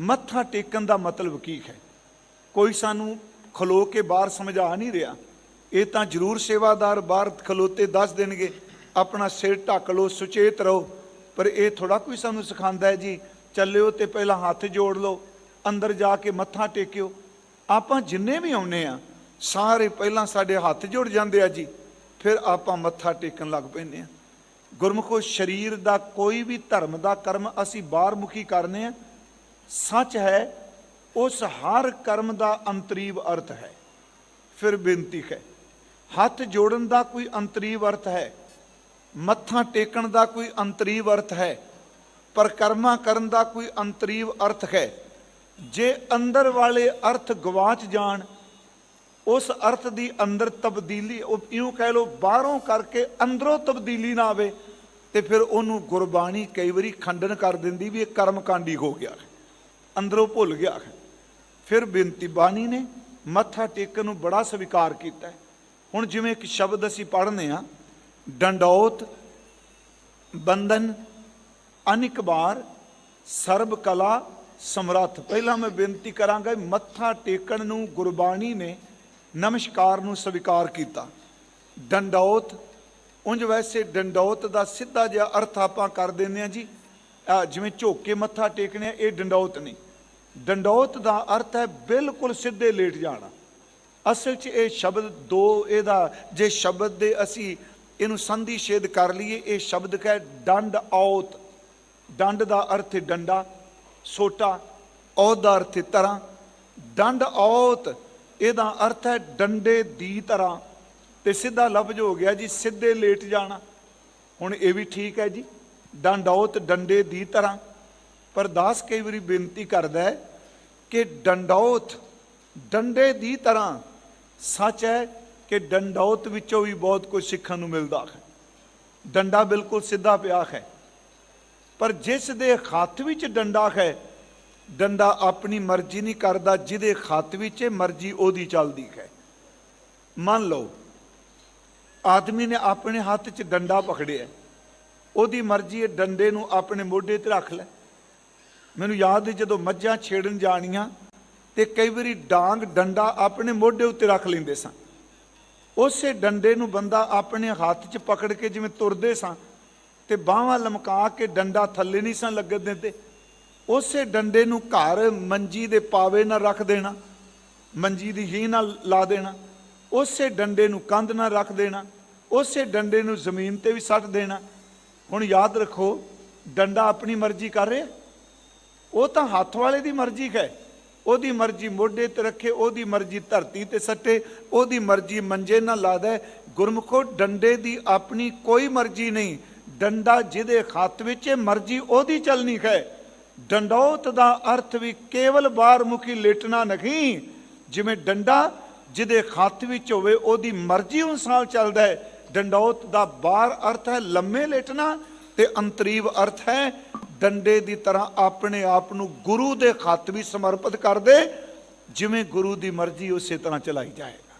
ਮੱਥਾ ਟੇਕਣ ਦਾ ਮਤਲਬ ਕੀ ਹੈ? ਕੋਈ ਸਾਨੂੰ ਖਲੋ ਕੇ ਬਾਹਰ ਸਮਝਾ ਨਹੀਂ ਰਿਹਾ। ਇਹ ਤਾਂ ਜ਼ਰੂਰ ਸੇਵਾਦਾਰ ਬਾਹਰ ਖਲੋਤੇ ਦੱਸ ਦੇਣਗੇ, ਆਪਣਾ ਸਿਰ ਢੱਕ ਲਓ, ਸੁਚੇਤ ਰਹੋ। ਪਰ ਇਹ ਥੋੜਾ ਕੋਈ ਸਾਨੂੰ ਸਿਖਾਉਂਦਾ ਹੈ ਜੀ, ਚੱਲਿਓ ਤੇ ਪਹਿਲਾਂ ਹੱਥ ਜੋੜ ਲਓ, ਅੰਦਰ ਜਾ ਕੇ ਮੱਥਾ ਟੇਕਿਓ। ਆਪਾਂ ਜਿੰਨੇ ਵੀ ਆਉਨੇ ਆ ਸਾਰੇ ਪਹਿਲਾਂ ਸਾਡੇ ਹੱਥ ਜੁੜ ਜਾਂਦੇ ਆ ਜੀ, ਫਿਰ ਆਪਾਂ ਮੱਥਾ ਟੇਕਣ ਲੱਗ ਪੈਂਦੇ ਆ ਗੁਰਮੁਖੋ, ਸਰੀਰ ਦਾ ਕੋਈ ਵੀ ਧਰਮ ਦਾ ਕਰਮ ਅਸੀਂ ਬਾਹਰ ਮੁਖੀ ਕਰਨੇ ਆ ਸੱਚ ਹੈ, ਉਸ ਹਰ ਕਰਮ ਦਾ ਅੰਤਰੀਵ ਅਰਥ ਹੈ। ਫਿਰ ਬੇਨਤੀ ਹੈ, ਹੱਥ ਜੋੜਨ ਦਾ ਕੋਈ ਅੰਤਰੀਵ ਅਰਥ ਹੈ, ਮੱਥਾ ਟੇਕਣ ਦਾ ਕੋਈ ਅੰਤਰੀਵ ਅਰਥ ਹੈ ਪਰਕਰਮਾ ਕਰਨ ਦਾ ਕੋਈ ਅੰਤਰੀਵ ਅਰਥ ਹੈ। ਜੇ ਅੰਦਰ ਵਾਲੇ ਅਰਥ ਗਵਾਚ ਜਾਣ, ਉਸ ਅਰਥ ਦੀ ਅੰਦਰ ਤਬਦੀਲੀ, ਉਹ ਇਉਂ ਕਹਿ ਲੋ ਬਾਹਰੋਂ ਕਰਕੇ ਅੰਦਰੋਂ ਤਬਦੀਲੀ ਨਾ ਆਵੇ, ਤੇ ਫਿਰ ਉਹਨੂੰ ਗੁਰਬਾਣੀ ਕਈ ਵਾਰੀ ਖੰਡਨ ਕਰ ਦਿੰਦੀ ਵੀ ਇਹ ਕਰਮਕਾਂਡੀ ਹੋ ਗਿਆ ਅੰਦਰੋਂ ਭੁੱਲ ਗਿਆ ਹੈ। ਫਿਰ ਬੇਨਤੀ ਬਾਣੀ ਨੇ ਮੱਥਾ ਟੇਕਣ ਨੂੰ ਬੜਾ ਸਵੀਕਾਰ ਕੀਤਾ ਹੁਣ ਜਿਵੇਂ ਇੱਕ ਸ਼ਬਦ ਅਸੀਂ ਪੜ੍ਹਨੇ ਆ ਡੰਡੌਤ ਬੰਧਨ ਅਨਿਕ ਬਾਰ ਸਰਬ ਕਲਾ ਸਮਰੱਥ। ਪਹਿਲਾਂ ਮੈਂ ਬੇਨਤੀ ਕਰਾਂਗਾ ਮੱਥਾ ਟੇਕਣ ਨੂੰ ਗੁਰਬਾਣੀ ਨੇ ਨਮਸਕਾਰ ਨੂੰ ਸਵੀਕਾਰ ਕੀਤਾ। ਡੰਡੌਤ ਉਂਝ ਵੈਸੇ ਡੰਡੌਤ ਦਾ ਸਿੱਧਾ ਜਿਹਾ ਅਰਥ ਆਪਾਂ ਕਰ ਦਿੰਦੇ ਆ ਜੀ। ਆਹ ਜਿਵੇਂ ਝੋਕੇ ਮੱਥਾ ਟੇਕਣੇ ਆ, ਇਹ ਡੰਡੌਤ ਨਹੀਂ। ਡੰਡੌਤ ਦਾ ਅਰਥ ਹੈ ਬਿਲਕੁਲ ਸਿੱਧੇ ਲੇਟ ਜਾਣਾ। ਅਸਲ 'ਚ ਇਹ ਸ਼ਬਦ ਦੋ, ਇਹਦਾ ਜੇ ਸ਼ਬਦ ਦੇ ਅਸੀਂ ਇਹਨੂੰ ਸੰਧੀ ਛੇਦ ਕਰ ਲਈਏ, ਇਹ ਸ਼ਬਦ ਹੈ ਡੰਡ ਔਤ। ਡੰਡ ਦਾ ਅਰਥ ਹੈ ਡੰਡਾ, ਸੋਟਾ, ਔਤ ਦਾ ਅਰਥ ਹੈ ਤਰ੍ਹਾਂ ਡੰਡ ਔਤ, ਇਹਦਾ ਅਰਥ ਹੈ ਡੰਡੇ ਦੀ ਤਰ੍ਹਾਂ ਤੇ ਸਿੱਧਾ ਲਫ਼ਜ਼ ਹੋ ਗਿਆ ਜੀ, ਸਿੱਧੇ ਲੇਟ ਜਾਣਾ। ਹੁਣ ਇਹ ਵੀ ਠੀਕ ਹੈ ਜੀ, ਡੰਡ ਔਤ, ਡੰਡੇ ਦੀ ਤਰ੍ਹਾਂ ਪਰ ਦਾਸ ਕਈ ਵਾਰੀ ਬੇਨਤੀ ਕਰਦਾ ਹੈ ਕਿ ਡੰਡੌਤ, ਡੰਡੇ ਦੀ ਤਰ੍ਹਾਂ ਸੱਚ ਹੈ ਕਿ ਡੰਡੌਤ ਵਿੱਚੋਂ ਵੀ ਬਹੁਤ ਕੁਝ ਸਿੱਖਣ ਨੂੰ ਮਿਲਦਾ ਹੈ। ਡੰਡਾ ਬਿਲਕੁਲ ਸਿੱਧਾ ਪਿਆ ਹੈ। ਪਰ ਜਿਸ ਦੇ ਹੱਥ ਵਿੱਚ ਡੰਡਾ ਹੈ, ਡੰਡਾ ਆਪਣੀ ਮਰਜ਼ੀ ਨਹੀਂ ਕਰਦਾ, ਜਿਹਦੇ ਹੱਥ ਵਿੱਚ ਮਰਜ਼ੀ ਉਹਦੀ ਚੱਲਦੀ ਹੈ। ਮੰਨ ਲਓ, ਆਦਮੀ ਨੇ ਆਪਣੇ ਹੱਥ 'ਚ ਡੰਡਾ ਪਕੜਿਆ, ਉਹਦੀ ਮਰਜ਼ੀ ਹੈ ਡੰਡੇ ਨੂੰ ਆਪਣੇ ਮੋਢੇ ਤੇ ਰੱਖ ਲੈ। ਮੈਨੂੰ ਯਾਦ ਹੈ ਜਦੋਂ ਮੱਝਾਂ ਛੇੜਨ ਜਾਣੀਆਂ ਤੇ ਕਈ ਵਾਰੀ ਡਾਂਗ, ਡੰਡਾ ਆਪਣੇ ਮੋਢੇ ਉੱਤੇ ਰੱਖ ਲੈਂਦੇ ਸਾਂ। ਉਸੇ ਡੰਡੇ ਨੂੰ ਬੰਦਾ ਆਪਣੇ ਹੱਥ 'ਚ ਪਕੜ ਕੇ ਜਿਵੇਂ ਤੁਰਦੇ ਸਾਂ ਤੇ ਬਾਹਾਂ ਲਮਕਾ ਕੇ ਡੰਡਾ ਥੱਲੇ ਨਹੀਂ ਸਾਂ ਲੱਗਣ ਦਿੰਦੇ। ਉਸੇ ਡੰਡੇ ਨੂੰ ਘਰ ਮੰਜੀ ਦੇ ਪਾਵੇ ਨਾਲ ਰੱਖ ਦੇਣਾ, ਮੰਜੀ ਦੀ ਹੀ ਨਾਲ ਲਾ ਦੇਣਾ, ਉਸੇ ਡੰਡੇ ਨੂੰ ਕੰਧ ਨਾਲ ਰੱਖ ਦੇਣਾ, ਉਸੇ ਡੰਡੇ ਨੂੰ ਜ਼ਮੀਨ ਤੇ ਵੀ ਸੱਟ ਦੇਣਾ। ਹੁਣ ਯਾਦ ਰੱਖੋ, ਡੰਡਾ ਆਪਣੀ ਮਰਜ਼ੀ ਕਰ ਰਿਹਾ? ਉਹ ਤਾਂ ਹੱਥ ਵਾਲੇ ਦੀ ਮਰਜ਼ੀ ਹੈ। ਉਹਦੀ ਮਰਜ਼ੀ ਮੋਢੇ ਤੇ ਰੱਖੇ, ਉਹਦੀ ਮਰਜ਼ੀ ਧਰਤੀ ਤੇ ਸੱਟੇ, ਉਹਦੀ ਮਰਜ਼ੀ ਮੰਜੇ ਨਾਲ ਲਾਦਾ ਗੁਰਮੁਖੋ, ਡੰਡੇ ਦੀ ਆਪਣੀ ਕੋਈ ਮਰਜ਼ੀ ਨਹੀਂ। ਡੰਡਾ ਜਿਹਦੇ ਹੱਥ ਵਿੱਚ ਹੈ, ਮਰਜ਼ੀ ਉਹਦੀ ਚੱਲਣੀ ਹੈ। ਡੰਡੌਤ ਦਾ ਅਰਥ ਵੀ ਕੇਵਲ ਬਾਹਰ ਮੁਖੀ ਲੇਟਣਾ ਨਹੀਂ। ਜਿਵੇਂ ਡੰਡਾ ਜਿਹਦੇ ਹੱਥ ਵਿੱਚ ਹੋਵੇ, ਉਹਦੀ ਮਰਜ਼ੀ ਅਨੁਸਾਰ ਚੱਲਦਾ ਹੈ। ਡੰਡੌਤ ਦਾ ਬਾਹਰ ਅਰਥ ਹੈ ਲੰਮੇ ਲੇਟਣਾ ਤੇ ਅੰਤਰੀਵ ਅਰਥ ਹੈ ਡੰਡੇ ਦੀ ਤਰ੍ਹਾਂ ਆਪਣੇ ਆਪ ਨੂੰ ਗੁਰੂ ਦੇ ਹੱਥ ਵੀ ਸਮਰਪਿਤ ਕਰ ਦੇ, ਜਿਵੇਂ ਗੁਰੂ ਦੀ ਮਰਜ਼ੀ ਉਸੇ ਤਰ੍ਹਾਂ ਚਲਾਈ ਜਾਏਗਾ।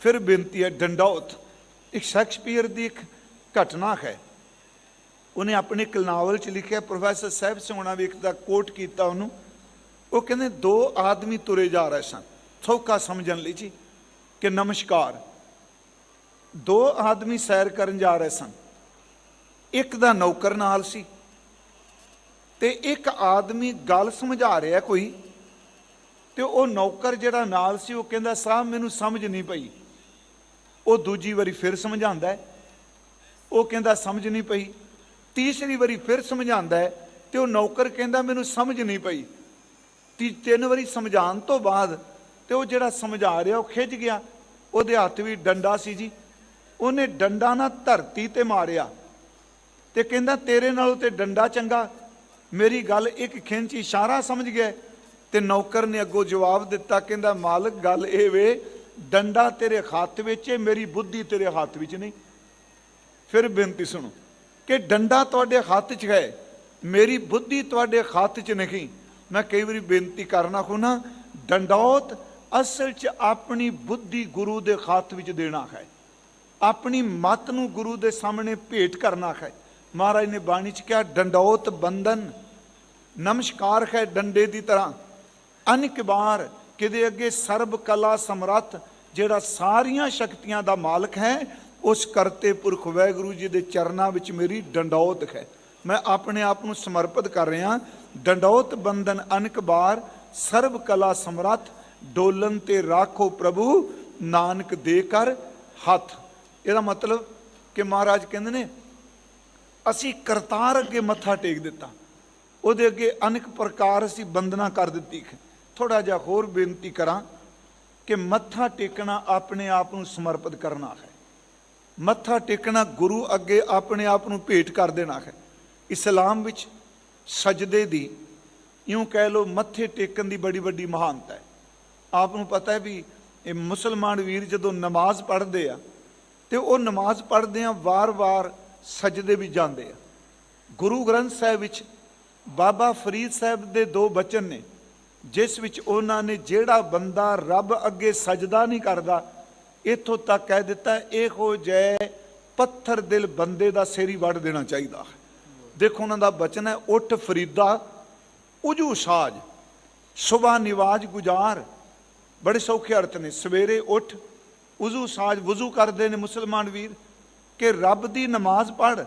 ਫਿਰ ਬੇਨਤੀ ਹੈ ਡੰਡੌਤ ਇੱਕ ਸ਼ੈਕਸਪੀਅਰ ਦੀ ਇੱਕ ਘਟਨਾ ਹੈ। ਉਹਨੇ ਆਪਣੇ ਇੱਕ ਨਾਵਲ ਚ ਲਿਖਿਆ, ਪ੍ਰੋਫੈਸਰ ਸਾਹਿਬ ਸੋਹਣਾ ਵੀ ਇੱਕ ਦਾ ਕੋਟ ਕੀਤਾ ਉਹਨੂੰ। ਉਹ ਕਹਿੰਦੇ, ਦੋ ਆਦਮੀ ਤੁਰੇ ਜਾ ਰਹੇ ਸਨ। ਸੌਖਾ ਸਮਝਣ ਲਈ ਜੀ ਕਿ ਨਮਸਕਾਰ। ਦੋ ਆਦਮੀ ਸੈਰ ਕਰਨ ਜਾ ਰਹੇ ਸਨ। ਇੱਕ ਦਾ ਨੌਕਰ ਨਾਲ ਸੀ ਤੇ ਇੱਕ ਆਦਮੀ ਗੱਲ ਸਮਝਾ ਰਿਹਾ ਕੋਈ, ਤੇ ਉਹ ਨੌਕਰ ਜਿਹੜਾ ਨਾਲ ਸੀ, ਉਹ ਕਹਿੰਦਾ, ਸਾਹਿਬ, ਮੈਨੂੰ ਸਮਝ ਨਹੀਂ ਪਈ। ਉਹ ਦੂਜੀ ਵਾਰੀ ਫਿਰ ਸਮਝਾਉਂਦਾ ਉਹ ਕਹਿੰਦਾ, ਸਮਝ ਨਹੀਂ ਪਈ। ਤੀਸਰੀ ਵਾਰੀ ਫਿਰ ਸਮਝਾਉਂਦਾ ਹੈ ਤੇ ਉਹ ਨੌਕਰ ਕਹਿੰਦਾ, ਮੈਨੂੰ ਸਮਝ ਨਹੀਂ ਪਈ। ਤੀ, ਤਿੰਨ ਵਾਰੀ ਸਮਝਾਉਣ ਤੋਂ ਬਾਅਦ ਤੇ ਉਹ ਜਿਹੜਾ ਸਮਝਾ ਰਿਹਾ, ਉਹ ਖਿੱਚ ਗਿਆ। ਉਹਦੇ ਹੱਥ ਵੀ ਡੰਡਾ ਸੀ ਜੀ। ਉਹਨੇ ਡੰਡਾ ਨਾ ਧਰਤੀ ਤੇ ਮਾਰਿਆ ਤੇ ਕਹਿੰਦਾ, ਤੇਰੇ ਨਾਲੋਂ ਤੇ ਡੰਡਾ ਚੰਗਾ ਮੇਰੀ ਗੱਲ ਇੱਕ ਖਿੰਚ ਇਸ਼ਾਰਾ ਸਮਝ ਗਿਆ ਤੇ ਨੌਕਰ ਨੇ ਅੱਗੋਂ ਜਵਾਬ ਦਿੱਤਾ, ਕਹਿੰਦਾ, ਮਾਲਕ, ਗੱਲ ਇਹ ਵੇ, ਡੰਡਾ ਤੇਰੇ ਹੱਥ ਵਿੱਚ ਹੈ ਮੇਰੀ ਬੁੱਧੀ ਤੇਰੇ ਹੱਥ ਵਿੱਚ ਨਹੀਂ। ਫਿਰ ਬੇਨਤੀ ਸੁਣੋ ਕਿ ਡੰਡਾ ਤੁਹਾਡੇ ਹੱਥ 'ਚ ਹੈ, ਮੇਰੀ ਬੁੱਧੀ ਤੁਹਾਡੇ ਹੱਥ 'ਚ ਨਹੀਂ। ਮੈਂ ਕਈ ਵਾਰੀ ਬੇਨਤੀ ਕਰਨਾ ਖੁਨਾ, ਡੰਡੌਤ ਅਸਲ 'ਚ ਆਪਣੀ ਬੁੱਧੀ ਗੁਰੂ ਦੇ ਹੱਥ ਵਿੱਚ ਦੇਣਾ ਹੈ। ਆਪਣੀ ਮਤ ਨੂੰ ਗੁਰੂ ਦੇ ਸਾਹਮਣੇ ਭੇਟ ਕਰਨਾ ਹੈ। ਮਹਾਰਾਜ ਨੇ ਬਾਣੀ 'ਚ ਕਿਹਾ, ਡੰਡੌਤ ਬੰਧਨ, ਨਮਸਕਾਰ ਹੈ ਡੰਡੇ ਦੀ ਤਰ੍ਹਾਂ। ਅਨੇਕ ਵਾਰ ਕਿਤੇ ਅੱਗੇ ਸਰਬ ਕਲਾ ਸਮਰੱਥ, ਜਿਹੜਾ ਸਾਰੀਆਂ ਸ਼ਕਤੀਆਂ ਦਾ ਮਾਲਕ ਹੈ, ਉਸ ਕਰਤੇ ਪੁਰਖ ਵਾਹਿਗੁਰੂ ਜੀ ਦੇ ਚਰਨਾਂ ਵਿੱਚ ਮੇਰੀ ਡੰਡੌਤ ਹੈ। ਮੈਂ ਆਪਣੇ ਆਪ ਨੂੰ ਸਮਰਪਿਤ ਕਰ ਰਿਹਾ ਡੰਡੌਤ ਬੰਧਨ ਅਨਕ ਵਾਰ ਸਰਬ ਕਲਾ ਸਮਰੱਥ, ਡੋਲਨ ਤੇ ਰਾਖੋ ਪ੍ਰਭੂ, ਨਾਨਕ ਦੇ ਕਰ ਹੱਥ। ਇਹਦਾ ਮਤਲਬ ਕਿ ਮਹਾਰਾਜ ਕਹਿੰਦੇ ਨੇ ਅਸੀਂ ਕਰਤਾਰ ਅੱਗੇ ਮੱਥਾ ਟੇਕ ਦਿੱਤਾ। ਉਹਦੇ ਅੱਗੇ ਅਨੇਕ ਪ੍ਰਕਾਰ ਅਸੀਂ ਬੰਦਨਾ ਕਰ ਦਿੱਤੀ। ਥੋੜਾ ਜਿਹਾ ਹੋਰ ਬੇਨਤੀ ਕਰਾਂ ਕਿ ਮੱਥਾ ਟੇਕਣਾ ਆਪਣੇ ਆਪ ਨੂੰ ਸਮਰਪਿਤ ਕਰਨਾ ਹੈ। ਮੱਥਾ ਟੇਕਣਾ ਗੁਰੂ ਅੱਗੇ ਆਪਣੇ ਆਪ ਨੂੰ ਭੇਟ ਕਰ ਦੇਣਾ ਹੈ। ਇਸਲਾਮ ਵਿੱਚ ਸਜਦੇ ਦੀ, ਇਉਂ ਕਹਿ ਲੋ ਮੱਥੇ ਟੇਕਣ ਦੀ ਬੜੀ ਵੱਡੀ ਮਹਾਨਤਾ ਹੈ। ਆਪ ਨੂੰ ਪਤਾ ਹੈ ਵੀ ਇਹ ਮੁਸਲਮਾਨ ਵੀਰ ਜਦੋਂ ਨਮਾਜ਼ ਪੜ੍ਹਦੇ ਆ, ਤੇ ਉਹ ਨਮਾਜ਼ ਪੜ੍ਹਦੇ ਆ ਵਾਰ-ਵਾਰ ਸਜਦੇ ਵੀ ਜਾਂਦੇ ਆ। ਗੁਰੂ ਗ੍ਰੰਥ ਸਾਹਿਬ ਵਿੱਚ ਬਾਬਾ ਫਰੀਦ ਸਾਹਿਬ ਦੇ ਦੋ ਬਚਨ ਨੇ, ਜਿਸ ਵਿੱਚ ਉਹਨਾਂ ਨੇ ਜਿਹੜਾ ਬੰਦਾ ਰੱਬ ਅੱਗੇ ਸਜਦਾ ਨਹੀਂ ਕਰਦਾ, ਇਥੋਂ ਤੱਕ ਕਹਿ ਦਿੱਤਾ, ਇਹੋ ਜੈ ਪੱਥਰ ਦਿਲ ਬੰਦੇ ਦਾ ਸੇਰੀ ਹੀ ਵੱਢ ਦੇਣਾ ਚਾਹੀਦਾ ਹੈ। ਦੇਖੋ ਉਹਨਾਂ ਦਾ ਬਚਨ ਹੈ, ਉੱਠ ਫਰੀਦਾ, ਉਜੂ ਸਾਜ ਸੁਬਾ ਨਿਵਾਜ ਗੁਜ਼ਾਰ। ਬੜੇ ਸੌਖੇ ਅਰਥ ਨੇ, ਸਵੇਰੇ ਉੱਠ, ਉਜ਼ੂ ਸਾਜ, ਵਜ਼ੂ ਕਰਦੇ ਨੇ ਮੁਸਲਮਾਨ ਵੀਰ। ਕਿ ਰੱਬ ਦੀ ਨਮਾਜ਼ ਪੜ੍ਹ,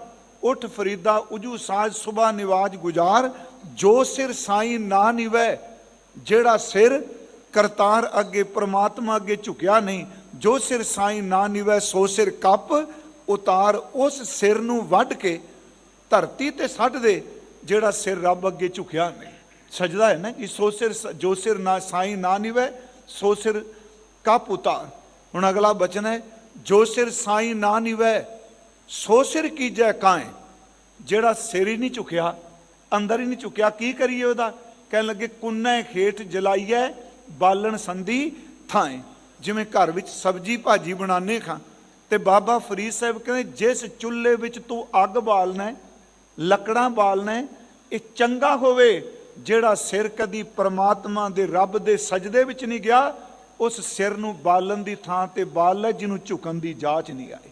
ਉੱਠ ਫਰੀਦਾ, ਉਜੂ ਸਾਜ ਸੁਬਾ ਨਿਵਾਜ ਗੁਜ਼ਾਰ, ਜੋ ਸਿਰ ਸਾਈ ਨਾ ਨਿਵੈ, ਜਿਹੜਾ ਸਿਰ ਕਰਤਾਰ ਅੱਗੇ, ਪ੍ਰਮਾਤਮਾ ਅੱਗੇ ਝੁਕਿਆ ਨਹੀਂ, ਜੋ ਸਿਰ ਸਾਈ ਨਾ ਨਿਵੈ, ਸੋ ਸਿਰ ਕੱਪ ਉਤਾਰ, ਉਸ ਸਿਰ ਨੂੰ ਵੱਢ ਕੇ ਧਰਤੀ ਤੇ ਛੱਡ ਦੇ, ਜਿਹੜਾ ਸਿਰ ਰੱਬ ਅੱਗੇ ਝੁਕਿਆ ਨਹੀਂ। ਸਜਦਾ ਹੈ ਨਾ ਕਿ ਸੋ ਸਿਰ ਜੋ ਸਿਰ ਨਾ, ਸਾਈ ਨਾ ਨਿਵੈ, ਸੋ ਸਿਰ ਕੱਪ ਉਤਾਰ। ਹੁਣ ਅਗਲਾ ਬਚਨ ਹੈ, ਜੋ ਸਿਰ ਸਾਈ ਨਾ ਨਿਵੈ ਸੋ ਸਿਰ ਕੀਜੈ ਕਾਏ, ਜਿਹੜਾ ਸਿਰ ਹੀ ਨਹੀਂ ਝੁਕਿਆ, ਅੰਦਰ ਹੀ ਨਹੀਂ ਝੁਕਿਆ, ਕੀ ਕਰੀਏ ਉਹਦਾ? ਕਹਿਣ ਲੱਗੇ, ਕੁੰਨੇ ਖੇਠ ਜਲਾਈਐ, ਬਾਲਣ ਸੰਧੀ ਥਾਏ। ਜਿਵੇਂ ਘਰ ਵਿੱਚ ਸਬਜੀ ਭਾਜੀ ਬਣਾਉਂਦੇ ਖਾਂ, ਤੇ ਬਾਬਾ ਫਰੀਦ ਸਾਹਿਬ ਕਹਿੰਦੇ, ਜਿਸ ਚੁੱਲ੍ਹੇ ਵਿੱਚ ਤੂੰ ਅੱਗ ਬਾਲਣਾ, ਲੱਕੜਾਂ ਬਾਲਣਾ, ਇਹ ਚੰਗਾ ਹੋਵੇ, ਜਿਹੜਾ ਸਿਰ ਕਦੀ ਪ੍ਰਮਾਤਮਾ ਦੇ ਰੱਬ ਦੇ ਸਜਦੇ ਵਿੱਚ ਨਹੀਂ ਗਿਆ, ਉਸ ਸਿਰ ਨੂੰ ਬਾਲਣ ਦੀ ਥਾਂ ਤੇ ਬਾਲ ਲੈ ਜਿਹਨੂੰ ਝੁਕਣ ਦੀ ਜਾਚ ਨਹੀਂ ਆਈ।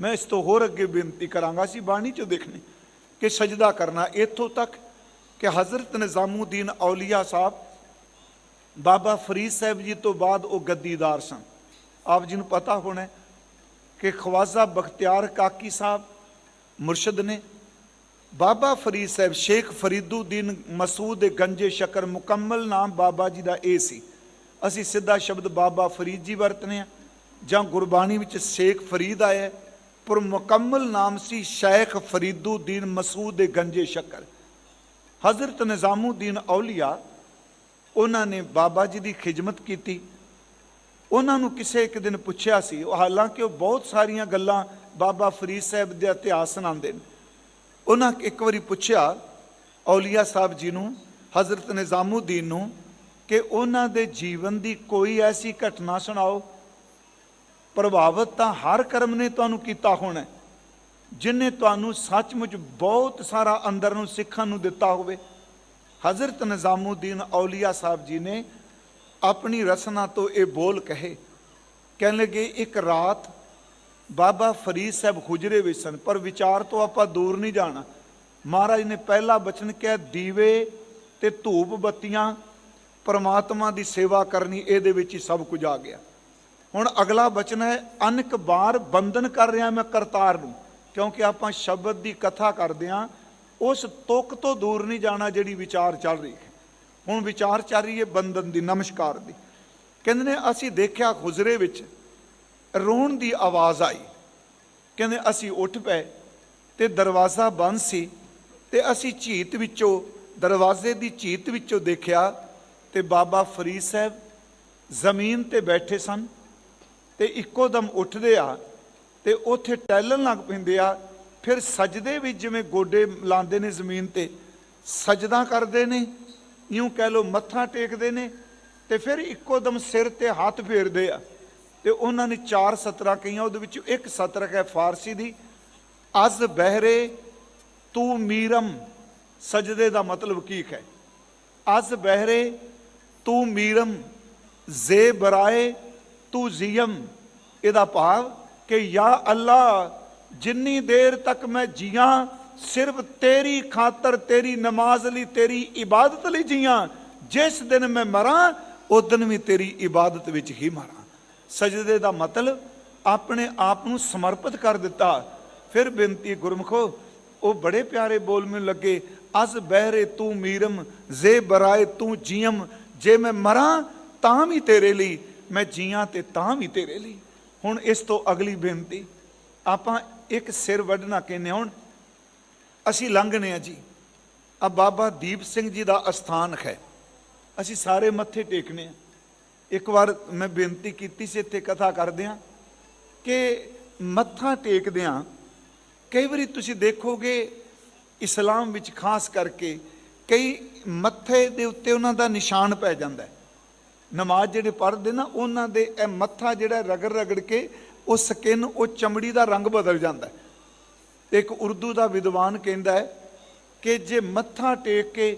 ਮੈਂ ਇਸ ਤੋਂ ਹੋਰ ਅੱਗੇ ਬੇਨਤੀ ਕਰਾਂਗਾ ਸੀ ਬਾਣੀ ਚੋਂ ਦੇਖਣੇ ਕਿ ਸਜਦਾ ਕਰਨਾ, ਇੱਥੋਂ ਤੱਕ ਕਿ ਹਜ਼ਰਤ ਨਿਜ਼ਾਮੂਦੀਨ ਔਲੀਆ ਸਾਹਿਬ, ਬਾਬਾ ਫਰੀਦ ਸਾਹਿਬ ਜੀ ਤੋਂ ਬਾਅਦ ਉਹ ਗੱਦੀਦਾਰ ਸਨ। ਆਪ ਜੀ ਨੂੰ ਪਤਾ ਹੋਣਾ ਕਿ ਖਵਾਜਾ ਬਖਤਿਆਰ ਕਾਕੀ ਸਾਹਿਬ ਮੁਰਸ਼ਦ ਨੇ, ਬਾਬਾ ਫਰੀਦ ਸਾਹਿਬ, ਸ਼ੇਖ ਫਰੀਦੁਦੀਨ ਮਸੂਦ ਦੇ ਗੰਜੇ ਸ਼ਕਰ ਮੁਕੰਮਲ ਨਾਮ ਬਾਬਾ ਜੀ ਦਾ ਇਹ ਸੀ। ਅਸੀਂ ਸਿੱਧਾ ਸ਼ਬਦ ਬਾਬਾ ਫਰੀਦ ਜੀ ਵਰਤਨੇ ਆ, ਜਾਂ ਗੁਰਬਾਣੀ ਵਿੱਚ ਸ਼ੇਖ ਫਰੀਦ ਆਇਆ ਪਰ ਮੁਕੰਮਲ ਨਾਮ ਸੀ ਸ਼ੇਖ ਫਰੀਦੁਦੀਨ ਮਸੂਦ ਦੇ ਗੰਜੇ ਸ਼ਕਰ। ਹਜ਼ਰਤ ਨਿਜ਼ਾਮੂਦੀਨ ਔਲੀਆ, ਉਹਨਾਂ ਨੇ ਬਾਬਾ ਜੀ ਦੀ ਖਿਦਮਤ ਕੀਤੀ। ਉਹਨਾਂ ਨੂੰ ਕਿਸੇ ਇੱਕ ਦਿਨ ਪੁੱਛਿਆ ਸੀ, ਉਹ ਹਾਲਾਂਕਿ ਉਹ ਬਹੁਤ ਸਾਰੀਆਂ ਗੱਲਾਂ ਬਾਬਾ ਫਰੀਦ ਸਾਹਿਬ ਦੇ ਇਤਿਹਾਸ ਸੁਣਾਉਂਦੇ ਨੇ। ਉਹਨਾਂ ਇੱਕ ਵਾਰੀ ਪੁੱਛਿਆ ਔਲੀਆ ਸਾਹਿਬ ਜੀ ਨੂੰ, ਹਜ਼ਰਤ ਨਿਜ਼ਾਮੂਦੀਨ ਨੂੰ, ਕਿ ਉਹਨਾਂ ਦੇ ਜੀਵਨ ਦੀ ਕੋਈ ਐਸੀ ਘਟਨਾ ਸੁਣਾਓ ਪ੍ਰਭਾਵਿਤ ਤਾਂ ਹਰ ਕਰਮ ਨੇ ਤੁਹਾਨੂੰ ਕੀਤਾ ਹੋਣਾ ਹੈ, ਜਿਨੇ ਤੁਹਾਨੂੰ ਸੱਚਮੁੱਚ ਬਹੁਤ ਸਾਰਾ ਅੰਦਰ ਨੂੰ ਸਿੱਖਣ ਨੂੰ ਦਿੱਤਾ ਹੋਵੇ। ਹਜ਼ਰਤ ਨਿਜ਼ਾਮੂਦੀਨ ਔਲੀਆ ਸਾਹਿਬ ਜੀ ਨੇ ਆਪਣੀ ਰਸਨਾ ਤੋਂ ਇਹ ਬੋਲ ਕਹੇ। ਕਹਿਣ ਲੱਗੇ ਇੱਕ ਰਾਤ ਬਾਬਾ ਫਰੀਦ ਸਾਹਿਬ ਹੁਜਰੇ ਵਿੱਚ ਸਨ ਪਰ ਵਿਚਾਰ ਤੋਂ ਆਪਾਂ ਦੂਰ ਨਹੀਂ ਜਾਣਾ। ਮਹਾਰਾਜ ਨੇ ਪਹਿਲਾ ਬਚਨ ਕਿਹਾ ਦੀਵੇ ਤੇ ਧੂਪ ਬੱਤੀਆਂ ਪਰਮਾਤਮਾ ਦੀ ਸੇਵਾ ਕਰਨੀ ਇਹਦੇ ਵਿੱਚ ਹੀ ਸਭ ਕੁਝ ਆ ਗਿਆ। ਹੁਣ ਅਗਲਾ ਬਚਨ ਹੈ ਅਨਕ ਬਾਰ ਬੰਧਨ ਕਰ ਰਿਹਾ ਮੈਂ ਕਰਤਾਰ ਨੂੰ। ਕਿਉਂਕਿ ਆਪਾਂ ਸ਼ਬਦ ਦੀ ਕਥਾ ਕਰਦੇ ਹਾਂ, ਉਸ ਤੁਕ ਤੋਂ ਦੂਰ ਨਹੀਂ ਜਾਣਾ ਜਿਹੜੀ ਵਿਚਾਰ ਚੱਲ ਰਹੀ ਹੈ। ਹੁਣ ਵਿਚਾਰ ਚੱਲ ਰਹੀ ਹੈ ਬੰਧਨ ਦੀ, ਨਮਸਕਾਰ ਦੀ। ਕਹਿੰਦੇ ਨੇ, ਅਸੀਂ ਦੇਖਿਆ ਗੁਜ਼ਰੇ ਵਿੱਚ ਰੋਣ ਦੀ ਆਵਾਜ਼ ਆਈ। ਕਹਿੰਦੇ, ਅਸੀਂ ਉੱਠ ਪਏ ਤੇ ਦਰਵਾਜ਼ਾ ਬੰਦ ਸੀ ਤੇ ਅਸੀਂ ਝੀਤ ਵਿੱਚੋਂ, ਦਰਵਾਜ਼ੇ ਦੀ ਝੀਤ ਵਿੱਚੋਂ ਦੇਖਿਆ ਤੇ ਬਾਬਾ ਫਰੀਦ ਸਾਹਿਬ ਜ਼ਮੀਨ ਤੇ ਬੈਠੇ ਸਨ ਤੇ ਇੱਕੋ ਦਮ ਉੱਠਦੇ ਆ ਤੇ ਉੱਥੇ ਟਹਿਲਣ ਲੱਗ ਪੈਂਦੇ ਆ, ਫਿਰ ਸਜਦੇ ਵੀ ਜਿਵੇਂ ਗੋਡੇ ਲਾਉਂਦੇ ਨੇ ਜ਼ਮੀਨ ਤੇ, ਸਜਦਾ ਕਰਦੇ ਨੇ, ਇਉਂ ਕਹਿ ਲੋ ਮੱਥਾ ਟੇਕਦੇ ਨੇ ਤੇ ਫਿਰ ਇੱਕੋ ਦਮ ਸਿਰ ਤੇ ਹੱਥ ਫੇਰਦੇ ਆ। ਤੇ ਉਹਨਾਂ ਨੇ ਚਾਰ ਸਤਰਾਂ ਕਹੀਆਂ, ਉਹਦੇ ਵਿੱਚੋਂ ਇੱਕ ਸਤਰ ਹੈ ਫਾਰਸੀ ਦੀ, ਅਜ਼ ਬਹਿਰੇ ਤੂੰ ਮੀਰਮ ਸਜਦੇ ਦਾ ਮਤਲਬ ਕੀ ਹੈ? ਅਜ਼ ਬਹਿਰੇ ਤੂੰ ਮੀਰਮ ਜ਼ੇ ਬਰਾਏ ਤੂੰ ਜ਼ੀਮ ਇਹਦਾ ਭਾਵ ਕਿ ਯਾ ਅੱਲਾ ਜਿੰਨੀ ਦੇਰ ਤੱਕ ਮੈਂ ਜੀਆਂ, ਸਿਰਫ ਤੇਰੀ ਖਾਤਰ ਤੇਰੀ ਨਮਾਜ਼ ਲਈ, ਤੇਰੀ ਇਬਾਦਤ ਲਈ ਜੀਆਂ, ਜਿਸ ਦਿਨ ਮੈਂ ਮਰਾਂ, ਉਸ ਦਿਨ ਵੀ ਤੇਰੀ ਇਬਾਦਤ ਵਿੱਚ ਹੀ ਮਰਾਂ। ਸਜਦੇ ਦਾ ਮਤਲਬ ਆਪਣੇ ਆਪ ਨੂੰ ਸਮਰਪਿਤ ਕਰ ਦਿੱਤਾ। ਫਿਰ ਬੇਨਤੀ ਗੁਰਮਖੋ, ਉਹ ਬੜੇ ਪਿਆਰੇ ਬੋਲ ਮੈਨੂੰ ਲੱਗੇ, ਅਸ ਬਹਿਰੇ ਤੂੰ ਮੀਰਮ, ਜ਼ੇ ਬਰਾਏ ਤੂੰ ਜੀਮ ਜੇ ਮੈਂ ਮਰਾਂ, ਤਾਂ ਵੀ ਤੇਰੇ ਲਈ ਮੈਂ ਜੀਆਂ ਤੇ ਤਾਂ ਵੀ ਤੇਰੇ ਲਈ। ਹੁਣ ਇਸ ਤੋਂ ਅਗਲੀ ਬੇਨਤੀ, ਆਪਾਂ ਇੱਕ ਸਿਰ ਵੱਢਣਾ ਕਹਿੰਦੇ ਹੁਣ ਅਸੀਂ ਲੰਘਨੇ ਆ ਜੀ। ਆ ਬਾਬਾ ਦੀਪ ਸਿੰਘ ਜੀ ਦਾ ਅਸਥਾਨ ਹੈ। ਅਸੀਂ ਸਾਰੇ ਮੱਥੇ ਟੇਕਨੇ ਆ। ਇੱਕ ਵਾਰ ਮੈਂ ਬੇਨਤੀ ਕੀਤੀ ਸੀ, ਇੱਥੇ ਕਥਾ ਕਰਦੇ ਆ ਕਿ ਮੱਥਾ ਟੇਕਦੇ ਆ ਕਈ ਵਾਰੀ ਤੁਸੀਂ ਦੇਖੋਗੇ ਇਸਲਾਮ ਵਿੱਚ ਖਾਸ ਕਰਕੇ ਕਈ ਮੱਥੇ ਦੇ ਉੱਤੇ ਉਹਨਾਂ ਦਾ ਨਿਸ਼ਾਨ ਪੈ ਜਾਂਦਾ ਹੈ। ਨਮਾਜ਼ ਜਿਹੜੇ ਪੜ੍ਹਦੇ ਨਾ, ਉਹਨਾਂ ਦੇ ਇਹ ਮੱਥਾ ਜਿਹੜਾ ਰਗੜ ਰਗੜ ਕੇ, ਉਹ ਸਕਿਨ, ਉਹ ਚਮੜੀ ਦਾ ਰੰਗ ਬਦਲ ਜਾਂਦਾ ਹੈ। ਇੱਕ ਉਰਦੂ ਦਾ ਵਿਦਵਾਨ ਕਹਿੰਦਾ ਹੈ ਕਿ ਜੇ ਮੱਥਾ ਟੇਕ ਕੇ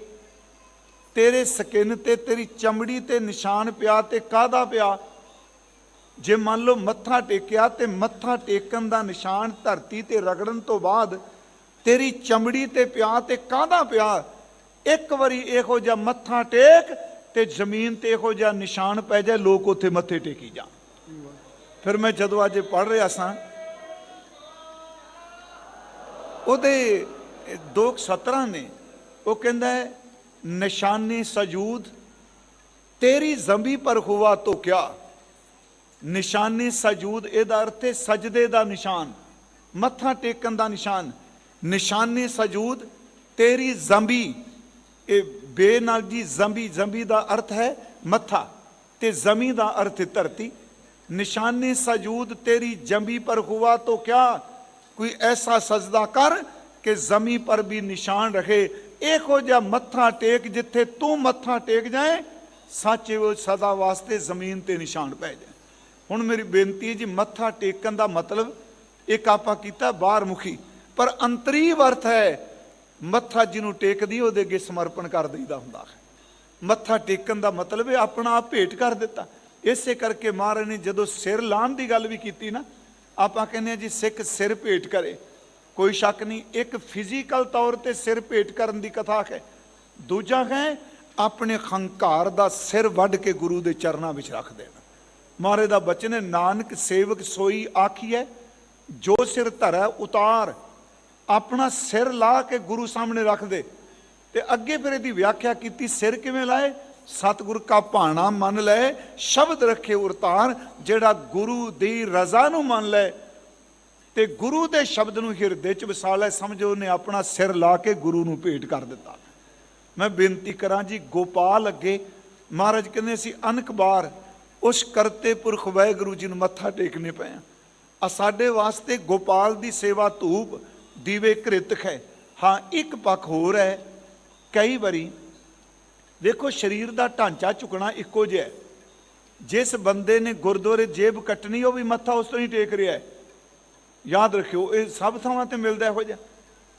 ਤੇਰੇ ਸਕਿਨ ਤੇ, ਤੇਰੀ ਚਮੜੀ ਤੇ ਨਿਸ਼ਾਨ ਪਿਆ ਤੇ ਕਾਹਦਾ ਪਿਆ? ਜੇ ਮੰਨ ਲਓ ਮੱਥਾ ਟੇਕਿਆ ਤੇ ਮੱਥਾ ਟੇਕਣ ਦਾ ਨਿਸ਼ਾਨ ਧਰਤੀ ਤੇ ਰਗੜਨ ਤੋਂ ਬਾਅਦ ਤੇਰੀ ਚਮੜੀ ਤੇ ਪਿਆ ਤੇ ਕਾਹਦਾ ਪਿਆ? ਇੱਕ ਵਾਰੀ ਇਹੋ ਜਿਹਾ ਮੱਥਾ ਟੇਕ ਤੇ ਜ਼ਮੀਨ ਤੇ ਇਹੋ ਜਿਹਾ ਨਿਸ਼ਾਨ ਪੈ ਜਾਏ, ਲੋਕ ਉੱਥੇ ਮੱਥੇ ਟੇਕੀ ਜਾਣ। ਫਿਰ ਮੈਂ ਜਦੋਂ ਅੱਜ ਪੜ ਰਿਹਾ ਸਾਂ, ਉਹਦੇ ਦੋ ਸਤਰਾਂ ਨੇ, ਉਹ ਕਹਿੰਦਾ ਹੈ, ਨਿਸ਼ਾਨੀ ਸਜੂਦ, ਤੇਰੀ ਜ਼ੰਬੀ ਪਰ ਹੁਆ ਤੋ ਕਿਆ ਨਿਸ਼ਾਨੀ ਸਜੂਦ, ਇਹਦਾ ਅਰਥ ਹੈ ਸਜਦੇ ਦਾ ਨਿਸ਼ਾਨ, ਮੱਥਾ ਟੇਕਣ ਦਾ ਨਿਸ਼ਾਨ। ਨਿਸ਼ਾਨੀ ਸਜੂਦ, ਤੇਰੀ ਜ਼ੰਬੀ ਇਹ ਬੇ ਨਾਲ ਜੀ ਜ਼ੰਬੀ ਜ਼ੰਬੀ ਦਾ ਅਰਥ ਹੈ ਮੱਥਾ ਤੇ ਜ਼ਮੀ ਦਾ ਅਰਥ ਧਰਤੀ। ਨਿਸ਼ਾਨੀ ਸਜੂਦ ਤੇਰੀ ਜੰਬੀ ਪਰ ਹੁਆ ਤੋ ਕਿਆ? ਕੋਈ ਐਸਾ ਸਜਦਾ ਕਰ ਕਿ ਜ਼ਮੀ ਪਰ ਵੀ ਨਿਸ਼ਾਨ ਰਖੇ ਇਹੋ ਜਿਹਾ ਮੱਥਾ ਟੇਕ ਜਿੱਥੇ ਤੂੰ ਮੱਥਾ ਟੇਕ ਜਾਏ, ਸੱਚ ਉਹ ਸਦਾ ਵਾਸਤੇ ਜ਼ਮੀਨ ਤੇ ਨਿਸ਼ਾਨ ਪੈ ਜਾਏ। ਹੁਣ ਮੇਰੀ ਬੇਨਤੀ ਹੈ ਜੀ, ਮੱਥਾ ਟੇਕਣ ਦਾ ਮਤਲਬ ਇੱਕ ਆਪਾਂ ਕੀਤਾ ਬਾਹਰ ਮੁਖੀ ਪਰ ਅੰਤਰੀਵ ਅਰਥ ਹੈ ਮੱਥਾ ਜਿਹਨੂੰ ਟੇਕਦੀ ਉਹਦੇ ਅੱਗੇ ਸਮਰਪਣ ਕਰ ਦਈਦਾ ਹੁੰਦਾ ਹੈ। ਮੱਥਾ ਟੇਕਣ ਦਾ ਮਤਲਬ ਹੈ ਆਪਣਾ ਆਪ ਭੇਟ ਕਰ ਦਿੱਤਾ। ਇਸੇ ਕਰਕੇ ਮਹਾਰਾਜ ਨੇ ਜਦੋਂ ਸਿਰ ਲਾਣ ਦੀ ਗੱਲ ਵੀ ਕੀਤੀ ਨਾ, ਆਪਾਂ ਕਹਿੰਦੇ ਆ ਜੀ, ਸਿੱਖ ਸਿਰ ਭੇਟ ਕਰੇ। ਕੋਈ ਸ਼ੱਕ ਨਹੀਂ, ਇੱਕ ਫਿਜ਼ੀਕਲ ਤੌਰ ਤੇ ਸਿਰ ਭੇਟ ਕਰਨ ਦੀ ਕਥਾ ਹੈ। ਦੂਜਾ ਹੈ, ਆਪਣੇ ਖੰਕਾਰ ਦਾ ਸਿਰ ਵੱਢ ਕੇ ਗੁਰੂ ਦੇ ਚਰਨਾਂ ਵਿੱਚ ਰੱਖ ਦੇਣਾ। ਮਹਾਰਾਜ ਦਾ ਬਚਨ ਹੈ, ਨਾਨਕ ਸੇਵਕ ਸੋਈ ਆਖੀਐ, ਜੋ ਸਿਰ ਧਰੈ ਉਤਾਰ। ਆਪਣਾ ਸਿਰ ਲਾ ਕੇ ਗੁਰੂ ਸਾਹਮਣੇ ਰੱਖ ਦੇ ਤੇ ਅੱਗੇ ਫਿਰ ਇਹਦੀ ਵਿਆਖਿਆ ਕੀਤੀ, ਸਿਰ ਕਿਵੇਂ ਲਾਏ? ਸਤਿਗੁਰ ਕਾ ਭਾਣਾ ਮੰਨ ਲੈ, ਸ਼ਬਦ ਰੱਖੇ ਉਰਤਾਰ ਜਿਹੜਾ ਗੁਰੂ ਦੀ ਰਜ਼ਾ ਨੂੰ ਮੰਨ ਲੈ। ਤੇ ਗੁਰੂ ਦੇ ਸ਼ਬਦ ਨੂੰ ਹਿਰਦੇ ਚ ਵਸਾ ਲੈ, ਸਮਝੋ ਉਹਨੇ ਆਪਣਾ ਸਿਰ ਲਾ ਕੇ ਗੁਰੂ ਨੂੰ ਭੇਟ ਕਰ ਦਿੱਤਾ। ਮੈਂ ਬੇਨਤੀ ਕਰਾਂ ਜੀ, ਗੋਪਾਲ ਅੱਗੇ, ਮਹਾਰਾਜ ਕਹਿੰਦੇ ਸੀ, ਅਨਕ ਬਾਰ, ਉਸ ਕਰਤੇ ਪੁਰਖ ਵਾਹਿਗੁਰੂ ਜੀ ਨੂੰ ਮੱਥਾ ਟੇਕਨੇ ਪਏ ਆ। ਆ ਸਾਡੇ ਵਾਸਤੇ ਗੋਪਾਲ ਦੀ ਸੇਵਾ ਧੂਪ ਦੀਵੇ ਕ੍ਰਿਤਕ ਹੈ ਹਾਂ, ਇੱਕ ਪੱਖ ਹੋਰ ਹੈ। ਕਈ ਵਾਰੀ ਵੇਖੋ, ਸਰੀਰ ਦਾ ਢਾਂਚਾ ਝੁਕਣਾ ਇੱਕੋ ਜਿਹਾ ਹੈ। ਜਿਸ ਬੰਦੇ ਨੇ ਗੁਰਦੁਆਰੇ ਜੇਬ ਕੱਟਣੀ, ਉਹ ਵੀ ਮੱਥਾ ਉਸ ਤੋਂ ਹੀ ਟੇਕ ਰਿਹਾ ਹੈ। ਯਾਦ ਰੱਖਿਓ, ਇਹ ਸਭ ਥਾਵਾਂ ਤੇ ਮਿਲਦਾ ਇਹੋ ਜਿਹਾ।